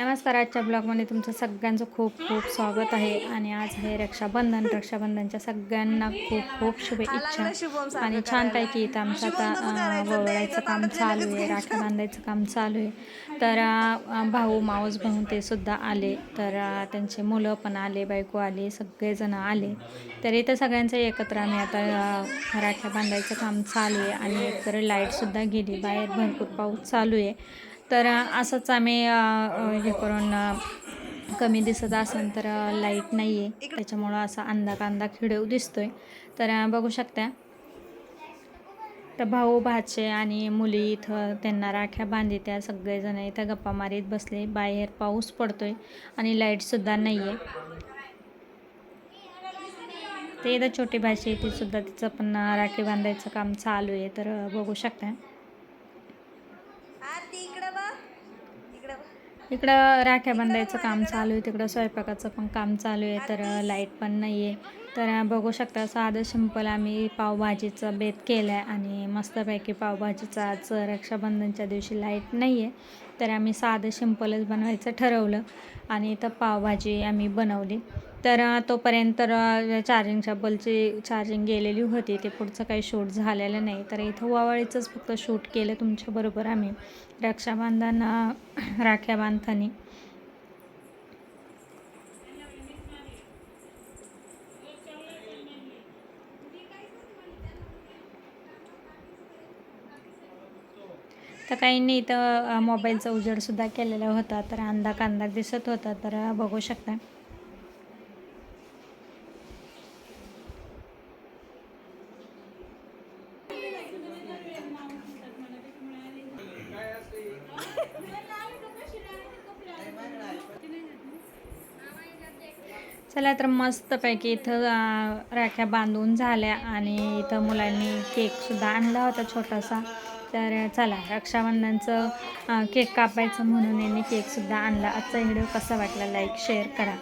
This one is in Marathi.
नमस्कार आजच्या ब्लॉगमध्ये तुमचं सगळ्यांचं खूप खूप स्वागत आहे. आणि आज आहे रक्षाबंधन. रक्षाबंधनच्या सगळ्यांना खूप खूप शुभेच्छा. आणि छानपैकी इथं आमचं आता अं, वळवायचं काम चालू आहे राख्या बांधायचं काम चालू आहे. तर भाऊ माऊस भाऊ ते सुद्धा आले. तर त्यांचे मुलं पण आले बायको आले सगळेजण आले. तर इथं सगळ्यांचं एकत्र आम्ही आता राख्या बांधायचं काम चालू आहे. आणि एकतर लाईटसुद्धा गेली बाहेर भरपूर पाऊस चालू आहे. तर असंच आम्ही हे करून कमी दिसत असेल तर लाइट नाही आहे त्याच्यामुळं असा अंधा कांदा खिडव दिसतोय. तर बघू शकता. तर भाऊ भाचे आणि मुली इथं त्यांना राख्या बांधित्या. सगळेजण इथं गप्पा मारीत बसले. बाहेर पाऊस पडतोय आणि लाईटसुद्धा नाही आहे ते इथं छोटी भाषी ती सुद्धा तिचं पण राखी बांधायचं काम चालू आहे. तर बघू शकता. आरती इकडं बघ. इकडं बघ. इकडं राख्या बांधायचं काम चालू आहे तिकडं स्वयंपाकाचं पण काम चालू आहे तर लाइट पण नाही आहे तर बघू शकता साधं सिंपल आम्ही पावभाजीचं बेत केलं आहे आणि मस्तपैकी पावभाजीचं आज रक्षाबंधनच्या दिवशी लाइट नाही आहे तर आम्ही साधं सिंपलच बनवायचं ठरवलं आणि इथं पावभाजी आम्ही बनवली. तर तोपर्यंत चार्जिंगच्या बलची चार्जिंग गेलेली होती. ते पुढचं काही शूट झालेलं नाही. तर इथं वावळीचंच फक्त शूट केलं तुमच्याबरोबर आम्ही. रक्षाबंधन राख्या बांधताना. तर काहींनी इथं मोबाईलचा उजेडसुद्धा केलेला होता. तर अंधा कांदा दिसत होता. तर बघू शकता. चला तर मस्तपैकी इथं राख्या बांधून झाल्या आणि इथं मुलांनी केकसुद्धा आणला होता छोटासा. तर चला रक्षाबंधनचं केक कापायचं म्हणून यांनी केकसुद्धा आणला. आजचा व्हिडिओ कसा वाटला लाईक शेअर करा.